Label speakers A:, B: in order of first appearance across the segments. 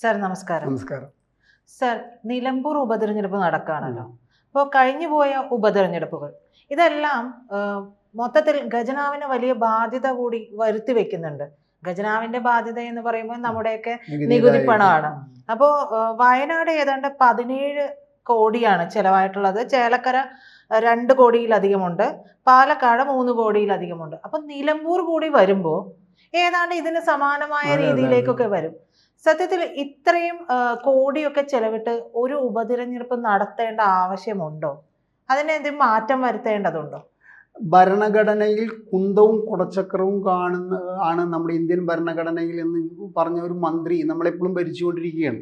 A: Sir നമസ്കാരം.
B: നമസ്കാരം.
A: Sir Nilambur ഉപതെരഞ്ഞെടുപ്പ് നടക്കുകയാണല്ലോ അപ്പോൾ കഴിഞ്ഞു പോയ ഉപതെരഞ്ഞെടുപ്പുകൾ ഇതെല്ലാം മൊത്തത്തിൽ ഖജനാവിന് വലിയ ബാധ്യത കൂടി വരുത്തി വെക്കുന്നുണ്ട്. ഖജനാവിന്റെ ബാധ്യത എന്ന് പറയുമ്പോൾ നമ്മുടെയൊക്കെ നികുതി പണമാണ്. അപ്പോൾ വയനാട് ഏതാണ്ട് പതിനേഴ് കോടിയാണ് ചെലവായിട്ടുള്ളത്. ചേലക്കര രണ്ട് കോടിയിലധികമുണ്ട്. പാലക്കാട് മൂന്ന് കോടിയിലധികമുണ്ട്. അപ്പം നിലമ്പൂർ കൂടി വരുമ്പോൾ ഏതാണ്ട് ഇതിന് സമാനമായ. രീതിയിലേക്കൊക്കെ വരും. സത്യത്തിൽ ഇത്രയും കോടിയൊക്കെ ചെലവിട്ട് ഒരു ഉപതിരഞ്ഞെടുപ്പ് നടത്തേണ്ട ആവശ്യമുണ്ടോ? അതിന് എന്തെങ്കിലും മാറ്റം വരുത്തേണ്ടതുണ്ടോ?
B: ഭരണഘടനയിൽ കുന്തവും കുടച്ചക്രവും കാണുന്ന ആണ് നമ്മുടെ ഇന്ത്യൻ ഭരണഘടനയിൽ എന്ന് പറഞ്ഞ ഒരു മന്ത്രി നമ്മളെപ്പോഴും ഭരിച്ചുകൊണ്ടിരിക്കുകയാണ്.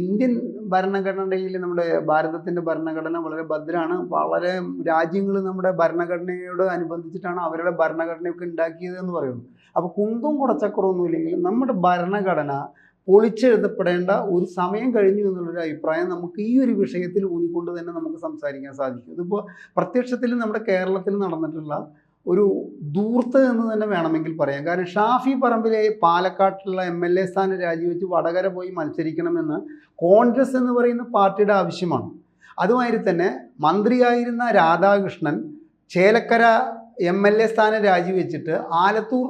B: ഇന്ത്യൻ ഭരണഘടനയിൽ നമ്മുടെ ഭാരതത്തിന്റെ ഭരണഘടന വളരെ ഭദ്രമാണ്. വളരെ രാജ്യങ്ങൾ നമ്മുടെ ഭരണഘടനയോട് അനുബന്ധിച്ചിട്ടാണ് അവരുടെ ഭരണഘടനയൊക്കെ ഉണ്ടാക്കിയത് എന്ന് പറയുന്നു. അപ്പോൾ കുന്തവും കുടച്ചക്രവും ഇല്ലെങ്കിൽ നമ്മുടെ ഭരണഘടന പൊളിച്ചെഴുതപ്പെടേണ്ട ഒരു സമയം കഴിഞ്ഞു എന്നുള്ളൊരു അഭിപ്രായം നമുക്ക് ഈ ഒരു വിഷയത്തിൽ ഊന്നിക്കൊണ്ട് തന്നെ നമുക്ക് സംസാരിക്കാൻ സാധിക്കും. ഇതിപ്പോൾ പ്രത്യക്ഷത്തിൽ നമ്മുടെ കേരളത്തിൽ നടന്നിട്ടുള്ള ഒരു ദൂർത്ത് എന്ന് തന്നെ വേണമെങ്കിൽ പറയാം. കാരണം ഷാഫി പറമ്പിലെ പാലക്കാട്ടിലുള്ള എം എൽ എ സ്ഥാനം രാജിവെച്ച് വടകര പോയി മത്സരിക്കണമെന്ന് കോൺഗ്രസ് എന്ന് പറയുന്ന പാർട്ടിയുടെ ആവശ്യമാണ്. അതുമാതിരി തന്നെ മന്ത്രിയായിരുന്ന Radhakrishnan Chelakkara M L A സ്ഥാനം രാജിവെച്ചിട്ട് ആലത്തൂർ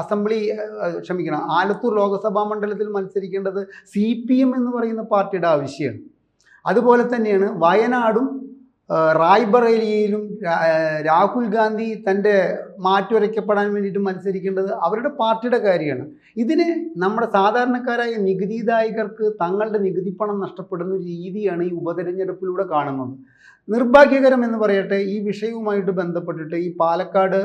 B: അസംബ്ലി ക്ഷമിക്കണം ആലത്തൂർ ലോക്സഭാ മണ്ഡലത്തിൽ മത്സരിക്കേണ്ടത് സി പി എം എന്ന് പറയുന്ന പാർട്ടിയുടെ ആവശ്യമാണ്. അതുപോലെ തന്നെയാണ് വയനാടും റായ്ബറേലിയയിലും രാഹുൽ ഗാന്ധി തന്റെ മാറ്റുരയ്ക്കപ്പെടാൻ വേണ്ടിയിട്ട് മത്സരിക്കേണ്ടത് അവരുടെ പാർട്ടിയുടെ കാര്യമാണ്. ഇതിന് നമ്മുടെ സാധാരണക്കാരായ നികുതിദായകർക്ക് തങ്ങളുടെ നികുതി പണം നഷ്ടപ്പെടുന്ന രീതിയാണ് ഈ ഉപതെരഞ്ഞെടുപ്പിലൂടെ കാണുന്നത്. നിർഭാഗ്യകരം എന്ന് പറയട്ടെ ഈ വിഷയവുമായിട്ട് ബന്ധപ്പെട്ടിട്ട് ഈ പാലക്കാട്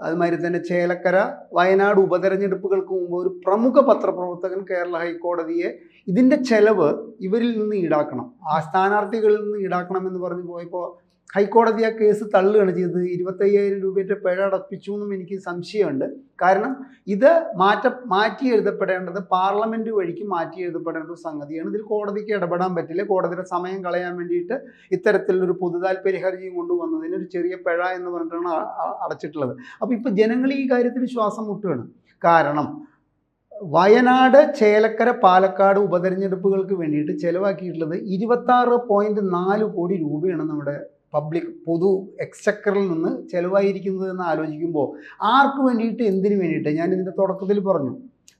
B: അതുമാതിരി തന്നെ ചേലക്കര വയനാട് ഉപതെരഞ്ഞെടുപ്പുകൾക്ക് മുമ്പ് ഒരു പ്രമുഖ പത്രപ്രവർത്തകൻ കേരള ഹൈക്കോടതിയെ ഇതിന്റെ ചെലവ് ഇവരിൽ നിന്ന് ഈടാക്കണം. ആ സ്ഥാനാർത്ഥികളിൽ നിന്ന് ഈടാക്കണം എന്ന് പറഞ്ഞു പോയപ്പോൾ ഹൈക്കോടതി ആ കേസ് തള്ളുകയാണ് ചെയ്തത്. ഇരുപത്തയ്യായിരം രൂപയുടെ പിഴ അടപ്പിച്ചു എന്നും എനിക്ക് സംശയമുണ്ട്. കാരണം ഇത് മാറ്റ മാറ്റി എഴുതപ്പെടേണ്ടത് പാർലമെന്റ് വഴിക്ക് മാറ്റി എഴുതപ്പെടേണ്ട ഒരു സംഗതിയാണ്. ഇതിൽ കോടതിക്ക് ഇടപെടാൻ പറ്റില്ല. കോടതിയുടെ സമയം കളയാൻ വേണ്ടിയിട്ട് ഇത്തരത്തിലൊരു പൊതുതാൽപര്യ ഹർജിയും കൊണ്ടുവന്നതിന് ഒരു ചെറിയ പിഴ എന്ന് പറഞ്ഞിട്ടാണ് അടച്ചിട്ടുള്ളത്. അപ്പോൾ ഇപ്പോൾ ജനങ്ങൾ ഈ കാര്യത്തിൽ ശ്വാസം മുട്ടുകയാണ്. കാരണം വയനാട് ചേലക്കര പാലക്കാട് ഉപതെരഞ്ഞെടുപ്പുകൾക്ക് വേണ്ടിയിട്ട് ചെലവാക്കിയിട്ടുള്ളത് ഇരുപത്താറ് പോയിന്റ് നാല് കോടി രൂപയാണ് നമ്മുടെ പബ്ലിക് പൊതു എക്സ്ചക്കറിൽ നിന്ന് ചെലവായിരിക്കുന്നത് എന്ന് ആലോചിക്കുമ്പോൾ ആർക്ക് വേണ്ടിയിട്ട് എന്തിനു വേണ്ടിയിട്ട്? ഞാൻ ഇതിന്റെ തുടക്കത്തിൽ പറഞ്ഞു.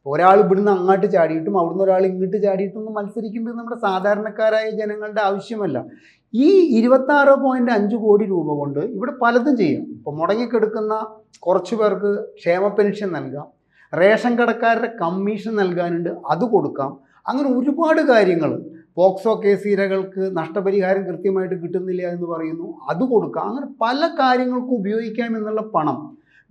B: ഒരാൾ ഇവിടുന്ന് അങ്ങോട്ട് ചാടിയിട്ടും അവിടുന്ന് ഒരാൾ ഇങ്ങോട്ട് ചാടിയിട്ടും മത്സരിക്കേണ്ടത് നമ്മുടെ സാധാരണക്കാരായ ജനങ്ങളുടെ ആവശ്യമല്ല. ഈ ഇരുപത്താറ് പോയിന്റ് അഞ്ച് കോടി രൂപ കൊണ്ട് ഇവിടെ പലതും ചെയ്യാം. ഇപ്പോൾ മുടങ്ങിക്കെടുക്കുന്ന കുറച്ച് പേർക്ക് ക്ഷേമ പെൻഷൻ നൽകാം. റേഷൻ കടക്കാരുടെ കമ്മീഷൻ നൽകാനുണ്ട്. അത് കൊടുക്കാം. അങ്ങനെ ഒരുപാട് കാര്യങ്ങൾ പോക്സോ കേസ് ഇരകൾക്ക് നഷ്ടപരിഹാരം കൃത്യമായിട്ട് കിട്ടുന്നില്ല എന്ന് പറയുന്നു. അത് കൊടുക്കാം. അങ്ങനെ പല കാര്യങ്ങൾക്കും ഉപയോഗിക്കാം എന്നുള്ള പണം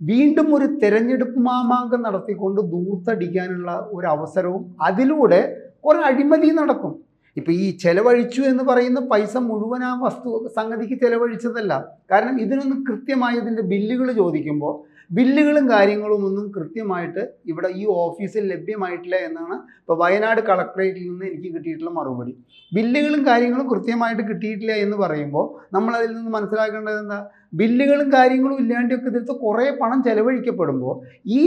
B: വീണ്ടും ഒരു തെരഞ്ഞെടുപ്പ് മാമാങ്കം നടത്തിക്കൊണ്ട് ദൂർത്തടിക്കാനുള്ള ഒരു അവസരവും അതിലൂടെ കുറേ അഴിമതി നടക്കും. ഇപ്പം ഈ ചെലവഴിച്ചു എന്ന് പറയുന്ന പൈസ മുഴുവൻ ആ വസ്തു സംഗതിക്ക് ചെലവഴിച്ചതല്ല. കാരണം ഇതിനൊന്നും കൃത്യമായി ഇതിന്റെ ബില്ലുകൾ ചോദിക്കുമ്പോൾ ബില്ലുകളും കാര്യങ്ങളും ഒന്നും കൃത്യമായിട്ട് ഇവിടെ ഈ ഓഫീസിൽ ലഭ്യമായിട്ടില്ല എന്നാണ് ഇപ്പോൾ വയനാട് കളക്ടറേറ്റിൽ നിന്ന് എനിക്ക് കിട്ടിയിട്ടുള്ള മറുപടി. ബില്ലുകളും കാര്യങ്ങളും കൃത്യമായിട്ട് കിട്ടിയിട്ടില്ല എന്ന് പറയുമ്പോൾ നമ്മൾ അതിൽ നിന്ന് മനസ്സിലാക്കേണ്ടത് എന്താ? ബില്ലുകളും കാര്യങ്ങളും ഇല്ലാണ്ടൊക്കെ ഇതിലത്തെ കുറേ പണം ചെലവഴിക്കപ്പെടുമ്പോൾ ഈ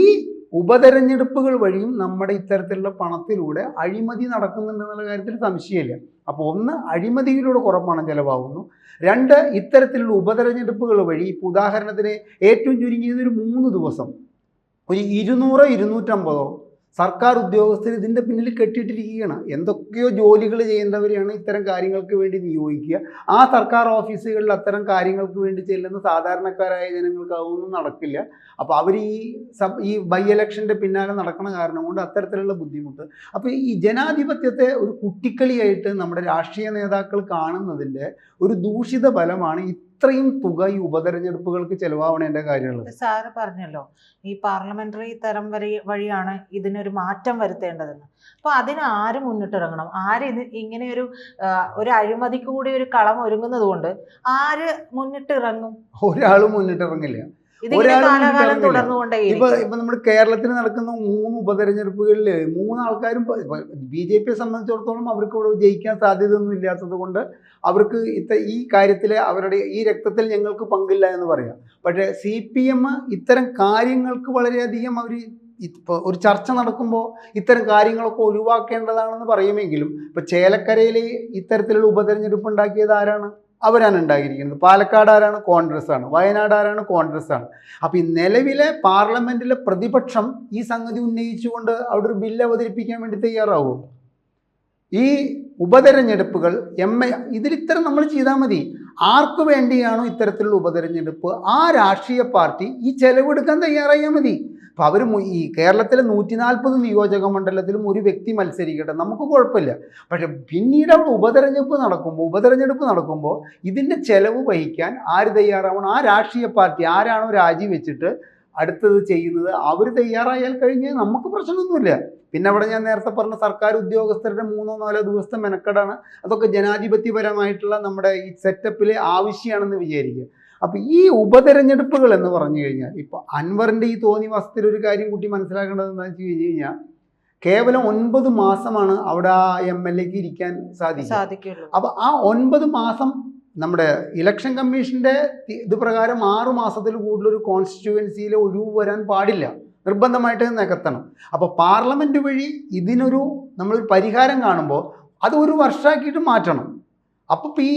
B: ഉപതെരഞ്ഞെടുപ്പുകൾ വഴിയും നമ്മുടെ ഇത്തരത്തിലുള്ള പണത്തിലൂടെ അഴിമതി നടക്കുന്നുണ്ടെന്നുള്ള കാര്യത്തിൽ സംശയമില്ല. അപ്പോൾ ഒന്ന് അഴിമതിയിലൂടെ കുറേ പണം ചെലവാകുന്നു. രണ്ട് ഇത്തരത്തിലുള്ള ഉപതെരഞ്ഞെടുപ്പുകൾ വഴി ഇപ്പോൾ ഉദാഹരണത്തിന് ഏറ്റവും ചുരുങ്ങിയത് ഒരു മൂന്ന് ദിവസം. ഒരു ഇരുന്നൂറോ ഇരുന്നൂറ്റമ്പതോ സർക്കാർ ഉദ്യോഗസ്ഥർ ഇതിന്റെ പിന്നിൽ കെട്ടിയിട്ടിരിക്കുകയാണ്. എന്തൊക്കെയോ ജോലികൾ ചെയ്യേണ്ടവരെയാണ് ഇത്തരം കാര്യങ്ങൾക്ക് വേണ്ടി നിയോഗിക്കുക. ആ സർക്കാർ ഓഫീസുകളിൽ അത്തരം കാര്യങ്ങൾക്ക് വേണ്ടി ചെല്ലുന്ന സാധാരണക്കാരായ ജനങ്ങൾക്ക് അതൊന്നും നടക്കില്ല. അപ്പോൾ അവർ ഈ സബ് ഈ ബൈ ഇലക്ഷന്റെ പിന്നാലെ നടക്കുന്ന കാരണം കൊണ്ട് അത്തരത്തിലുള്ള ബുദ്ധിമുട്ട്. അപ്പോൾ ഈ ജനാധിപത്യത്തെ ഒരു കുട്ടിക്കളിയായിട്ട് നമ്മുടെ രാഷ്ട്രീയ നേതാക്കൾ കാണുന്നതിന്റെ ഒരു ദൂഷിത ഫലമാണ് ഇത്രയും തുക ഈ ഉപതെരഞ്ഞെടുപ്പുകൾക്ക് ചെലവാവണേന്റെ കാര്യമുള്ളത്
A: സാറ് പറഞ്ഞല്ലോ ഈ പാർലമെന്ററി തരം വരെ വഴിയാണ് ഇതിനൊരു മാറ്റം വരുത്തേണ്ടതെന്ന്. അപ്പൊ അതിന് ആര് മുന്നിട്ടിറങ്ങണം? ആര് ഇത് ഇങ്ങനെ ഒരു ഒരു അഴിമതിക്ക് കൂടി ഒരു കളം ഒരുങ്ങുന്നത് കൊണ്ട് ആര് മുന്നിട്ടിറങ്ങും?
B: ഒരാളും മുന്നിട്ടിറങ്ങില്ല. ഇപ്പൊ ഇപ്പൊ നമ്മുടെ കേരളത്തിൽ നടക്കുന്ന മൂന്ന് ഉപതെരഞ്ഞെടുപ്പുകളിൽ മൂന്ന് ആൾക്കാരും ബി ജെ പിയെ സംബന്ധിച്ചിടത്തോളം അവർക്ക് ഇവിടെ ജയിക്കാൻ സാധ്യതയൊന്നും ഇല്ലാത്തത് കൊണ്ട് അവർക്ക് ഇത്ത ഈ കാര്യത്തിൽ അവരുടെ ഈ രക്തത്തിൽ ഞങ്ങൾക്ക് പങ്കില്ല എന്ന് പറയാം. പക്ഷേ സി പി എം ഇത്തരം കാര്യങ്ങൾക്ക് വളരെയധികം അവർ ഇപ്പോൾ ഒരു ചർച്ച നടക്കുമ്പോൾ ഇത്തരം കാര്യങ്ങളൊക്കെ ഒഴിവാക്കേണ്ടതാണെന്ന് പറയുമെങ്കിലും ഇപ്പോൾ ചേലക്കരയിൽ ഇത്തരത്തിലുള്ള ഉപതെരഞ്ഞെടുപ്പ് ഉണ്ടാക്കിയത് ആരാണ്? അവരാണ് ഉണ്ടാക്കിയിരിക്കുന്നത് പാലക്കാട് ആരാണ് കോൺഗ്രസ് ആണ് വയനാട് ആരാണ് കോൺഗ്രസ് ആണ് അപ്പോൾ ഈ നിലവിലെ പാർലമെന്റിലെ പ്രതിപക്ഷം ഈ സംഗതി ഉന്നയിച്ചുകൊണ്ട് അവിടെ ഒരു ബില്ല് അവതരിപ്പിക്കാൻ വേണ്ടി തയ്യാറാവുമോ ഈ ഉപതെരഞ്ഞെടുപ്പുകൾ എം എ ഇതിൽ ഇത്തരം നമ്മൾ ചെയ്താൽ മതി. ആർക്കു വേണ്ടിയാണോ ഇത്തരത്തിലുള്ള ഉപതെരഞ്ഞെടുപ്പ്? ആ രാഷ്ട്രീയ പാർട്ടി ഈ ചെലവെടുക്കാൻ തയ്യാറായാൽ മതി. അപ്പോൾ അവർ ഈ കേരളത്തിലെ നൂറ്റി നാൽപ്പത് നിയോജക മണ്ഡലത്തിലും ഒരു വ്യക്തി മത്സരിക്കട്ടെ നമുക്ക് കുഴപ്പമില്ല. പക്ഷെ പിന്നീട് അവിടെ ഉപതെരഞ്ഞെടുപ്പ് നടക്കുമ്പോൾ ഉപതെരഞ്ഞെടുപ്പ് നടക്കുമ്പോൾ ഇതിന്റെ ചെലവ് വഹിക്കാൻ ആര് തയ്യാറാവണം? ആ രാഷ്ട്രീയ പാർട്ടി ആരാണോ രാജിവെച്ചിട്ട് അടുത്തത് ചെയ്യുന്നത് അവർ തയ്യാറായാൽ കഴിഞ്ഞ് നമുക്ക് പ്രശ്നമൊന്നുമില്ല. പിന്നെ അവിടെ ഞാൻ നേരത്തെ പറഞ്ഞ സർക്കാർ ഉദ്യോഗസ്ഥരുടെ മൂന്നോ നാലോ ദിവസത്തെ മെനക്കെടാണ്. അതൊക്കെ ജനാധിപത്യപരമായിട്ടുള്ള നമ്മുടെ ഈ സെറ്റപ്പിൽ ആവശ്യമാണെന്ന് വിചാരിക്കുക. അപ്പോൾ ഈ ഉപതെരഞ്ഞെടുപ്പുകൾ എന്ന് പറഞ്ഞു കഴിഞ്ഞാൽ ഇപ്പോൾ അൻവറിന്റെ ഈ തോന്നി തോന്നിവാസത്തിൽ ഒരു കാര്യം കൂട്ടി മനസ്സിലാക്കേണ്ടത് എന്താ വെച്ച് കഴിഞ്ഞു കഴിഞ്ഞാൽ കേവലം ഒൻപത് മാസമാണ് അവിടെ ആ എം എൽ എക്ക് ഇരിക്കാൻ
A: സാധിക്കുള്ളൂ
B: അപ്പോൾ ആ ഒൻപത് മാസം നമ്മുടെ ഇലക്ഷൻ കമ്മീഷന്റെ ഇത് പ്രകാരം ആറു മാസത്തിൽ കൂടുതൽ ഒരു കോൺസ്റ്റിറ്റ്യുവൻസിയിൽ ഒഴിവ് വരാൻ പാടില്ല. നിർബന്ധമായിട്ട് നികത്തണം. അപ്പോൾ പാർലമെന്റ് വഴി ഇതിനൊരു നമ്മൾ പരിഹാരം കാണുമ്പോൾ അത് ഒരു വർഷമാക്കിയിട്ട് മാറ്റണം. ഇപ്പോൾ ഈ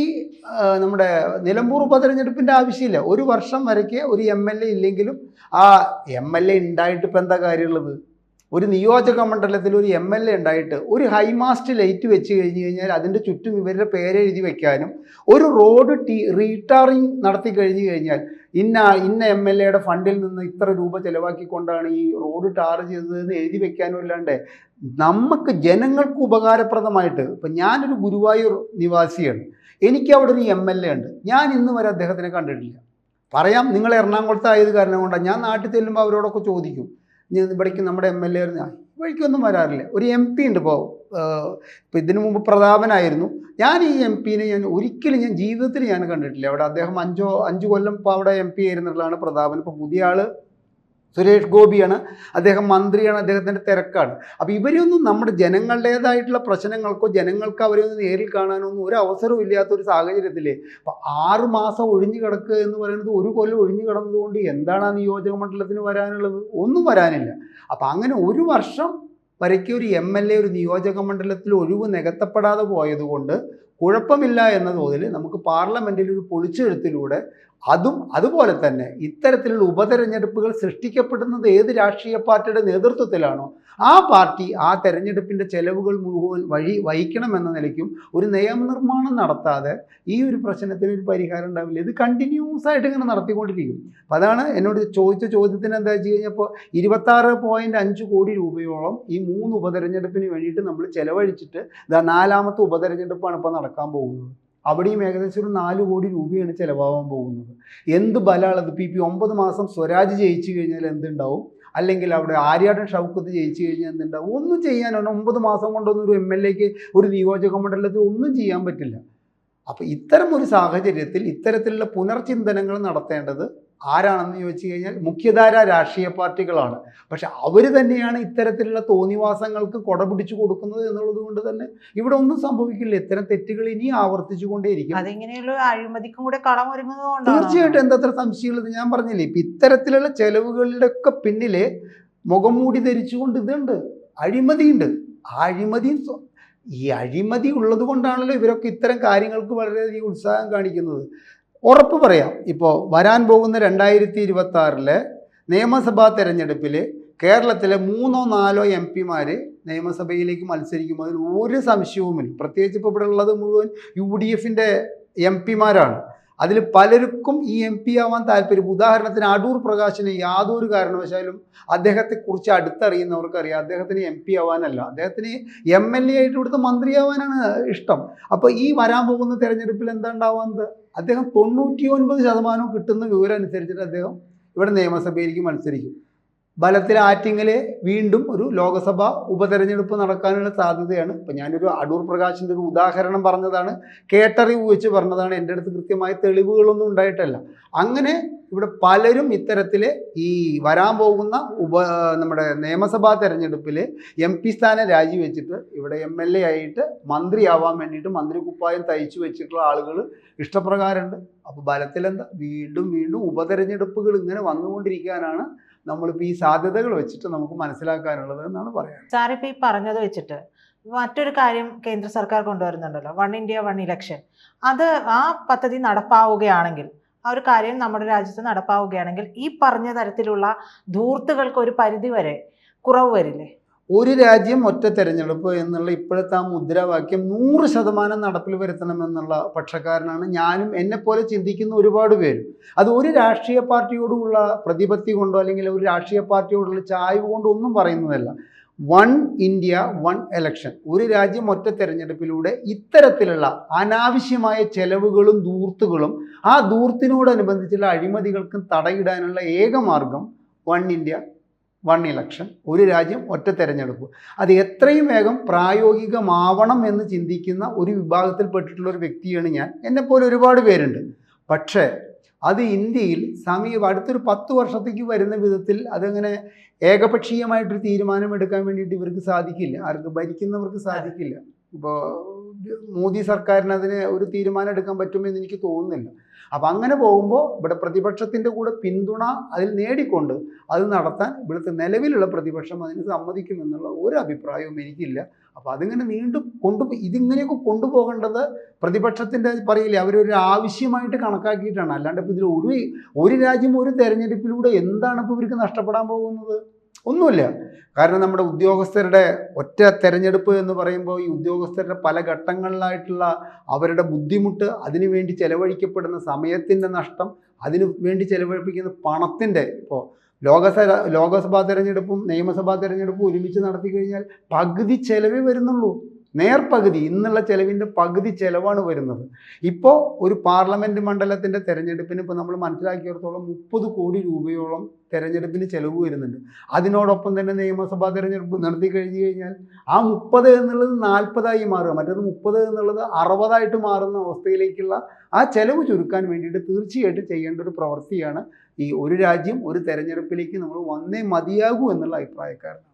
B: നമ്മുടെ നിലമ്പൂർ ഉപതെരഞ്ഞെടുപ്പിന്റെ ആവശ്യമില്ല. ഒരു വർഷം വരയ്ക്ക് ഒരു എം എൽ എ ഇല്ലെങ്കിലും ആ എം എൽ എ ഉണ്ടായിട്ട് ഇപ്പം എന്താ കാര്യമുള്ളത് ഒരു നിയോജക മണ്ഡലത്തിൽ ഒരു എം എൽ എ ഉണ്ടായിട്ട് ഒരു ഹൈമാസ്റ്റ് ലൈറ്റ് വെച്ച് കഴിഞ്ഞ് കഴിഞ്ഞാൽ അതിന്റെ ചുറ്റും ഇവരുടെ പേരെഴുതി വെക്കാനും ഒരു റോഡ് ടീ റീടാറിങ് നടത്തി കഴിഞ്ഞ് കഴിഞ്ഞാൽ ഇന്ന ഇന്ന എം എൽ എയുടെ ഫണ്ടിൽ നിന്ന് ഇത്ര രൂപ ചെലവാക്കിക്കൊണ്ടാണ് ഈ റോഡ് ടാർ ചെയ്തതെന്ന് എഴുതി വെക്കാനും അല്ലാണ്ട് നമുക്ക് ജനങ്ങൾക്ക് ഉപകാരപ്രദമായിട്ട് ഇപ്പം ഞാനൊരു ഗുരുവായൂർ നിവാസിയാണ്. എനിക്ക് അവിടെ ഒരു എം എൽ എ ഉണ്ട്. ഞാൻ ഇന്ന് വരെ അദ്ദേഹത്തിനെ കണ്ടിട്ടില്ല. പറയാം നിങ്ങൾ എറണാകുളത്ത് ആയത് കാരണം കൊണ്ടാണ് ഞാൻ നാട്ടിൽ ചെല്ലുമ്പോൾ അവരോടൊക്കെ ചോദിക്കും. ഇവിടേക്ക് നമ്മുടെ എം എൽ എ വഴിക്കൊന്നും വരാറില്ല. ഒരു എം പി ഉണ്ട് ഇപ്പോൾ ഇപ്പോൾ ഇതിനു മുമ്പ് പ്രതാപനായിരുന്നു. ഞാൻ ഈ എം പിനെ ഞാൻ ഒരിക്കലും ഞാൻ ജീവിതത്തിൽ ഞാൻ കണ്ടിട്ടില്ല. അവിടെ അദ്ദേഹം അഞ്ചോ അഞ്ച് കൊല്ലം ഇപ്പോൾ അവിടെ എം പി ആയിരുന്നുള്ളതാണ് പ്രതാപൻ. ഇപ്പോൾ പുതിയ ആൾ സുരേഷ് ഗോപിയാണ്. അദ്ദേഹം മന്ത്രിയാണ്. അദ്ദേഹത്തിന്റെ തിരക്കാണ്. അപ്പോൾ ഇവരെയൊന്നും നമ്മുടെ ജനങ്ങളുടേതായിട്ടുള്ള പ്രശ്നങ്ങൾക്കോ ജനങ്ങൾക്ക് അവരെ നേരിൽ കാണാനൊന്നും ഒരു അവസരവും ഇല്ലാത്ത ഒരു സാഹചര്യത്തിൽ അപ്പോൾ ആറ് മാസം ഒഴിഞ്ഞു കിടക്കുക എന്ന് പറയുന്നത് ഒരു കൊല്ലം ഒഴിഞ്ഞു കിടന്നതുകൊണ്ട് എന്താണ് ആ നിയോജക മണ്ഡലത്തിന് വരാനുള്ളത്? ഒന്നും വരാനില്ല. അപ്പോൾ അങ്ങനെ ഒരു വർഷം വരയ്ക്ക് ഒരു എം എൽ എ ഒരു നിയോജക മണ്ഡലത്തിൽ ഒഴിവ് നികത്തപ്പെടാതെ പോയതുകൊണ്ട് കുഴപ്പമില്ല എന്ന തോതിൽ നമുക്ക് പാർലമെന്റിൽ ഒരു പൊളിച്ചെഴുത്തിലൂടെ അതും അതുപോലെ തന്നെ ഇത്തരത്തിലുള്ള ഉപതെരഞ്ഞെടുപ്പുകൾ സൃഷ്ടിക്കപ്പെടുന്നത് ഏത് രാഷ്ട്രീയ പാർട്ടിയുടെ നേതൃത്വത്തിലാണോ ആ പാർട്ടി ആ തെരഞ്ഞെടുപ്പിന്റെ ചെലവുകൾ മുഴുവൻ വഴി വഹിക്കണമെന്ന നിലയ്ക്കും ഒരു നിയമനിർമ്മാണം നടത്താതെ ഈ ഒരു പ്രശ്നത്തിന് ഒരു പരിഹാരം ഉണ്ടാവില്ല. ഇത് കണ്ടിന്യൂസ് ആയിട്ട് ഇങ്ങനെ നടത്തിക്കൊണ്ടിരിക്കും. അപ്പം അതാണ് എന്നോട് ചോദിച്ച ചോദ്യത്തിന് എന്താ വെച്ച് കഴിഞ്ഞപ്പോൾ ഇരുപത്താറ് പോയിന്റ് അഞ്ച് കോടി രൂപയോളം ഈ മൂന്ന് ഉപതെരഞ്ഞെടുപ്പിന് വേണ്ടിയിട്ട് നമ്മൾ ചെലവഴിച്ചിട്ട് നാലാമത്തെ ഉപതെരഞ്ഞെടുപ്പാണ് ഇപ്പോൾ നടക്കാൻ പോകുന്നത്. അവിടെയും ഏകദേശം ഒരു നാല് കോടി രൂപയാണ് ചിലവാകാൻ പോകുന്നത്. എന്ത് ബലമുള്ളത് ഇപ്പം ഇപ്പം ഒമ്പത് മാസം സ്വരാജ് ജയിച്ചു കഴിഞ്ഞാൽ എന്തുണ്ടാവും? അല്ലെങ്കിൽ അവിടെ ആര്യാടൻ ഷൗക്കത്ത് ജയിച്ചു കഴിഞ്ഞാൽ എന്തുണ്ടാവും? ഒന്നും ചെയ്യാനാണ് ഒമ്പത് മാസം കൊണ്ടൊന്നും ഒരു എം എൽ എക്ക് ഒരു നിയോജക മണ്ഡലത്തിൽ ഒന്നും ചെയ്യാൻ പറ്റില്ല. അപ്പോൾ ഇത്തരം ഒരു സാഹചര്യത്തിൽ ഇത്തരത്തിലുള്ള പുനർചിന്തനങ്ങൾ നടത്തേണ്ടത് ആരാണെന്ന് ചോദിച്ചു കഴിഞ്ഞാൽ മുഖ്യധാര രാഷ്ട്രീയ പാർട്ടികളാണ്. പക്ഷെ അവർ തന്നെയാണ് ഇത്തരത്തിലുള്ള തോന്നിവാസങ്ങൾക്ക് കൊട പിടിച്ചു കൊടുക്കുന്നത് എന്നുള്ളത് കൊണ്ട് തന്നെ ഇവിടെ ഒന്നും സംഭവിക്കില്ല. ഇത്തരം തെറ്റുകൾ ഇനി
A: അതെങ്ങനെയുള്ള അഴിമതിക്കും കൂടെ കളമൊരുങ്ങുന്നത് കൊണ്ടാണ്?
B: തീർച്ചയായിട്ടും എന്തത്ര സംശയമുള്ളത് ഞാൻ പറഞ്ഞില്ലേ? ഇപ്പം ഇത്തരത്തിലുള്ള ചെലവുകളുടെ ഒക്കെ പിന്നിൽ മുഖംമൂടി ധരിച്ചുകൊണ്ട് ഇതുണ്ട്. അഴിമതിയുണ്ട്. ആ അഴിമതി ഈ അഴിമതി ഉള്ളത് കൊണ്ടാണല്ലോ ഇവരൊക്കെ ഇത്തരം കാര്യങ്ങൾക്ക് വളരെയധികം ഉത്സാഹം കാണിക്കുന്നത്. ഉറപ്പ് പറയാം. ഇപ്പോൾ വരാൻ പോകുന്ന രണ്ടായിരത്തി ഇരുപത്തി ആറിലെ നിയമസഭാ തെരഞ്ഞെടുപ്പിൽ കേരളത്തിലെ മൂന്നോ നാലോ എം പിമാർ നിയമസഭയിലേക്ക് മത്സരിക്കുമ്പോൾ ഒരു സംശയവുമില്ല. പ്രത്യേകിച്ച് ഇപ്പോൾ ഇവിടെ ഉള്ളത് മുഴുവൻ യു ഡി എഫിന്റെ എം പിമാരാണ്. അതിൽ പലർക്കും ഈ എം പി ആവാൻ താല്പര്യം. ഉദാഹരണത്തിന് അടൂർ പ്രകാശിന് യാതൊരു കാരണവശാലും അദ്ദേഹത്തെക്കുറിച്ച് അടുത്തറിയുന്നവർക്കറിയാം. അദ്ദേഹത്തിന് എം പി ആവാനല്ല. അദ്ദേഹത്തിന് എം എൽ എ ആയിട്ട് ഇവിടുത്തെ മന്ത്രിയാവാനാണ് ഇഷ്ടം. അപ്പോൾ ഈ വരാൻ പോകുന്ന തെരഞ്ഞെടുപ്പിൽ എന്താ ഉണ്ടാവാത്തത് അദ്ദേഹം തൊണ്ണൂറ്റി ഒൻപത് ശതമാനവും കിട്ടുന്ന വിവരം അനുസരിച്ചിട്ട് അദ്ദേഹം ഇവിടെ നിയമസഭയിലേക്ക് മത്സരിക്കും. ബലത്തിൽ ആറ്റിങ്ങൽ വീണ്ടും ഒരു ലോകസഭ ഉപതെരഞ്ഞെടുപ്പ് നടക്കാനുള്ള സാധ്യതയാണ്. ഇപ്പം ഞാനൊരു അടൂർ പ്രകാശിന്റെ ഒരു ഉദാഹരണം പറഞ്ഞതാണ്. കേട്ടറിവ് വെച്ച് പറഞ്ഞതാണ്. എന്റെ അടുത്ത് കൃത്യമായ തെളിവുകളൊന്നും ഉണ്ടായിട്ടല്ല. അങ്ങനെ ഇവിടെ പലരും ഇത്തരത്തിൽ ഈ വരാൻ പോകുന്ന ഉപ നമ്മുടെ നിയമസഭാ തെരഞ്ഞെടുപ്പിൽ എം പി സ്ഥാനം രാജിവെച്ചിട്ട് ഇവിടെ എം എൽ എ ആയിട്ട് മന്ത്രിയാവാൻ വേണ്ടിയിട്ട് മന്ത്രി കുപ്പായം തയ്ച്ചു വെച്ചിട്ടുള്ള ആളുകൾ ഇഷ്ടപ്രകാരമുണ്ട്. അപ്പോൾ ബലത്തിലെന്താ? വീണ്ടും വീണ്ടും ഉപതെരഞ്ഞെടുപ്പുകൾ ഇങ്ങനെ വന്നുകൊണ്ടിരിക്കാനാണ് നമ്മളിപ്പോൾ ഈ സാധ്യതകൾ വെച്ചിട്ട് നമുക്ക് മനസ്സിലാക്കാനുള്ളത് എന്നാണ് പറയുന്നത്
A: സാറിപ്പോൾ ഈ പറഞ്ഞത് വെച്ചിട്ട് മറ്റൊരു കാര്യം കേന്ദ്ര സർക്കാർ കൊണ്ടുവരുന്നുണ്ടല്ലോ വൺ ഇന്ത്യ വൺ ഇലക്ഷൻ. അത് ആ പദ്ധതി നടപ്പാവുകയാണെങ്കിൽ ആ ഒരു കാര്യം നമ്മുടെ രാജ്യത്ത് നടപ്പാവുകയാണെങ്കിൽ ഈ പറഞ്ഞ തരത്തിലുള്ള ധൂർത്തുകൾക്ക് ഒരു പരിധി വരെ കുറവ് വരില്ലേ?
B: ഒരു രാജ്യം ഒറ്റ തെരഞ്ഞെടുപ്പ് എന്നുള്ള ഇപ്പോഴത്തെ ആ മുദ്രാവാക്യം നൂറ് ശതമാനം നടപ്പിൽ വരുത്തണമെന്നുള്ള പക്ഷക്കാരനാണ് ഞാനും എന്നെപ്പോലെ ചിന്തിക്കുന്ന ഒരുപാട് പേര്. അത് ഒരു രാഷ്ട്രീയ പാർട്ടിയോടുള്ള പ്രതിപത്തി കൊണ്ടോ അല്ലെങ്കിൽ ഒരു രാഷ്ട്രീയ പാർട്ടിയോടുള്ള ചായ്വ് കൊണ്ടോ ഒന്നും പറയുന്നതല്ല. One India one election. ഒരു രാജ്യം ഒറ്റ തെരഞ്ഞെടുപ്പിലൂടെ ഇത്തരത്തിലുള്ള അനാവശ്യമായ ചെലവുകളും ദൂർത്തുകളും ആ ദൂർത്തിനോടനുബന്ധിച്ചുള്ള അഴിമതികൾക്കും തടയിടാനുള്ള ഏക മാർഗം വൺ ഇന്ത്യ വൺ ഇലക്ഷൻ ഒരു രാജ്യം ഒറ്റ തെരഞ്ഞെടുപ്പ്. അത് എത്രയും വേഗം പ്രായോഗികമാവണം എന്ന് ചിന്തിക്കുന്ന ഒരു വിഭാഗത്തിൽപ്പെട്ടിട്ടുള്ള ഒരു വ്യക്തിയാണ് ഞാൻ. എന്നെപ്പോലെ ഒരുപാട് പേരുണ്ട്. പക്ഷേ അത് ഇന്ത്യയിൽ സമീപ അടുത്തൊരു പത്ത് വർഷത്തേക്ക് വരുന്ന വിധത്തിൽ അതങ്ങനെ ഏകപക്ഷീയമായിട്ടൊരു തീരുമാനം എടുക്കാൻ വേണ്ടിയിട്ട് ഇവർക്ക് സാധിക്കില്ല. ആർക്ക് ഭരിക്കുന്നവർക്ക് സാധിക്കില്ല. ഇപ്പോൾ മോദി സർക്കാരിന് അതിന് ഒരു തീരുമാനം എടുക്കാൻ പറ്റുമെന്ന് എനിക്ക് തോന്നുന്നില്ല. അപ്പം അങ്ങനെ പോകുമ്പോൾ ഇവിടെ പ്രതിപക്ഷത്തിന്റെ കൂടെ പിന്തുണ അതിൽ നേടിക്കൊണ്ട് അത് നടത്താൻ ഇവിടുത്തെ നിലവിലുള്ള പ്രതിപക്ഷം അതിന് സമ്മതിക്കുമെന്നുള്ള ഒരു അഭിപ്രായവും എനിക്കില്ല. അപ്പോൾ അതിങ്ങനെ നീണ്ടു കൊണ്ടു ഇതിങ്ങനെയൊക്കെ കൊണ്ടുപോകേണ്ടത് പ്രതിപക്ഷത്തിന്റെ പറയില്ലേ? അവരൊരു ആവശ്യമായിട്ട് കണക്കാക്കിയിട്ടാണ്. അല്ലാണ്ട് ഇപ്പോൾ ഇതിൽ ഒരു ഒരു രാജ്യം ഒരു തെരഞ്ഞെടുപ്പിലൂടെ എന്താണ് ഇപ്പോൾ ഇവർക്ക് നഷ്ടപ്പെടാൻ പോകുന്നത്? ഒന്നുമില്ല. കാരണം നമ്മുടെ ഉദ്യോഗസ്ഥരുടെ ഒറ്റ തെരഞ്ഞെടുപ്പ് എന്ന് പറയുമ്പോൾ ഈ ഉദ്യോഗസ്ഥരുടെ പല ഘട്ടങ്ങളിലായിട്ടുള്ള അവരുടെ ബുദ്ധിമുട്ട് അതിനുവേണ്ടി ചെലവഴിക്കപ്പെടുന്ന സമയത്തിന്റെ നഷ്ടം അതിനു വേണ്ടി ചെലവഴിപ്പിക്കുന്ന പണത്തിന്റെ ഇപ്പോൾ ലോകസഭ ലോകസഭാ തെരഞ്ഞെടുപ്പും നിയമസഭാ തെരഞ്ഞെടുപ്പും ഒരുമിച്ച് നടത്തി കഴിഞ്ഞാൽ പകുതി ചെലവേ വരുന്നുള്ളൂ. നേർപകുതി ഇന്നുള്ള ചെലവിന്റെ പകുതി ചെലവാണ് വരുന്നത്. ഇപ്പോൾ ഒരു പാർലമെന്റ് മണ്ഡലത്തിന്റെ തെരഞ്ഞെടുപ്പിന് ഇപ്പോൾ നമ്മൾ മനസ്സിലാക്കിയിടത്തോളം മുപ്പത് കോടി രൂപയോളം തെരഞ്ഞെടുപ്പിന് ചെലവ് വരുന്നുണ്ട്. അതിനോടൊപ്പം തന്നെ നിയമസഭാ തെരഞ്ഞെടുപ്പ് നടത്തി കഴിഞ്ഞു കഴിഞ്ഞാൽ ആ മുപ്പത് എന്നുള്ളത് നാൽപ്പതായി മാറുക മറ്റേത് മുപ്പത് എന്നുള്ളത് അറുപതായിട്ട് മാറുന്ന അവസ്ഥയിലേക്കുള്ള ആ ചെലവ് ചുരുക്കാൻ വേണ്ടിയിട്ട് തീർച്ചയായിട്ടും ചെയ്യേണ്ട ഒരു പ്രവൃത്തിയാണ് ഈ ഒരു രാജ്യം ഒരു തെരഞ്ഞെടുപ്പിലേക്ക് നമ്മൾ വന്നേ മതിയാകൂ എന്നുള്ള അഭിപ്രായക്കാരനാണ്